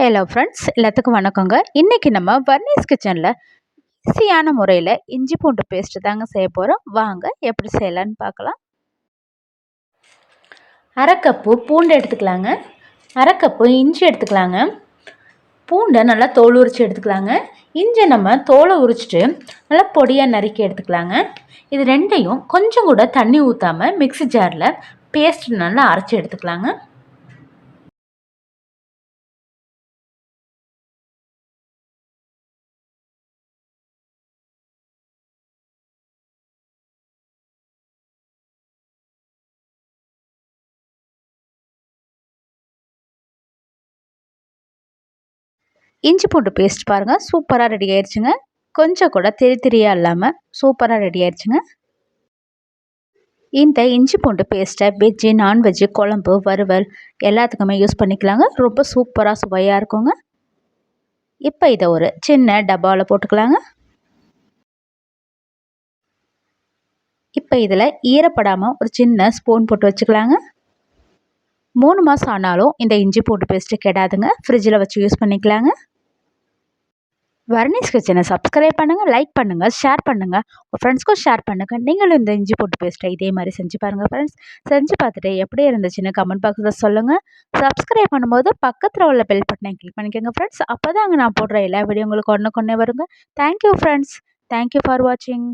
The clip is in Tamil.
ஹலோ ஃப்ரெண்ட்ஸ் எல்லாத்துக்கும் வணக்கங்க. இன்றைக்கி நம்ம வர்னீஸ் கிச்சனில் ஈஸியான முறையில் இஞ்சி பூண்டு பேஸ்ட்டு தாங்க செய்ய போகிறோம் வாங்க எப்படி செய்யலான்னு பார்க்கலாம். அரைக்கப்பு பூண்டு எடுத்துக்கலாங்க. அரைக்கப்பு இஞ்சி எடுத்துக்கலாங்க. பூண்டை நல்லா தோல் உரித்து எடுத்துக்கலாங்க. இஞ்சி நம்ம தோலை உரிச்சிட்டு நல்லா பொடியாக நறுக்கி எடுத்துக்கலாங்க. இது ரெண்டையும் கொஞ்சம் கூட தண்ணி ஊற்றாமல் மிக்சி ஜாரில் பேஸ்ட் நல்லா அரைச்சி எடுத்துக்கலாங்க. இஞ்சி பூண்டு பேஸ்ட் பாருங்கள் சூப்பராக ரெடி ஆயிடுச்சுங்க கொஞ்சம் கூட தெரி தெரியா இல்லாமல் சூப்பராக ரெடி ஆயிடுச்சுங்க இந்த இஞ்சி பூண்டு பேஸ்ட்டை வெஜ்ஜு நான்வெஜ்ஜு குழம்பு வறுவல் எல்லாத்துக்குமே யூஸ் பண்ணிக்கலாங்க. ரொம்ப சூப்பராக சுவையாக இருக்குங்க. இப்போ இதை ஒரு சின்ன டப்பாவில் போட்டுக்கலாங்க. இப்போ இதில் ஈரப்படாமல் ஒரு சின்ன ஸ்பூன் போட்டு வச்சுக்கலாங்க. மூணு மாதம் ஆனாலும் இந்த இஞ்சி பூண்டு பேஸ்ட்டு கெடாதுங்க. ஃப்ரிட்ஜில் வச்சு யூஸ் பண்ணிக்கலாங்க. வர்னிஸ் கிச்சனை சப்ஸ்கிரைப் பண்ணுங்கள் லைக் பண்ணுங்கள் ஷேர் பண்ணுங்கள் உங்கள் ஃப்ரெண்ட்ஸ்க்கும் ஷேர் பண்ணுங்கள் நீங்களும் இந்த இஞ்சி போட்டு பேஸ்ட்டை இதே மாதிரி செஞ்சு பாருங்கள் ஃப்ரெண்ட்ஸ் செஞ்சு பார்த்துட்டு எப்படி இருந்துச்சுன்னு கமெண்ட் பாக்ஸில் சொல்லுங்கள் சப்ஸ்கிரைப் பண்ணும்போது பக்கத்தில் உள்ள பெல் பட்டனை கிளிக் பண்ணிக்கோங்க ஃப்ரெண்ட்ஸ் அப்போ தான் அங்கே நான் போடுற எல்லா வீடியோ உங்களுக்கு ஒன்று கொண்டே வருங்க தேங்க்யூ ஃப்ரெண்ட்ஸ் தேங்க்யூ ஃபார் வாட்சிங்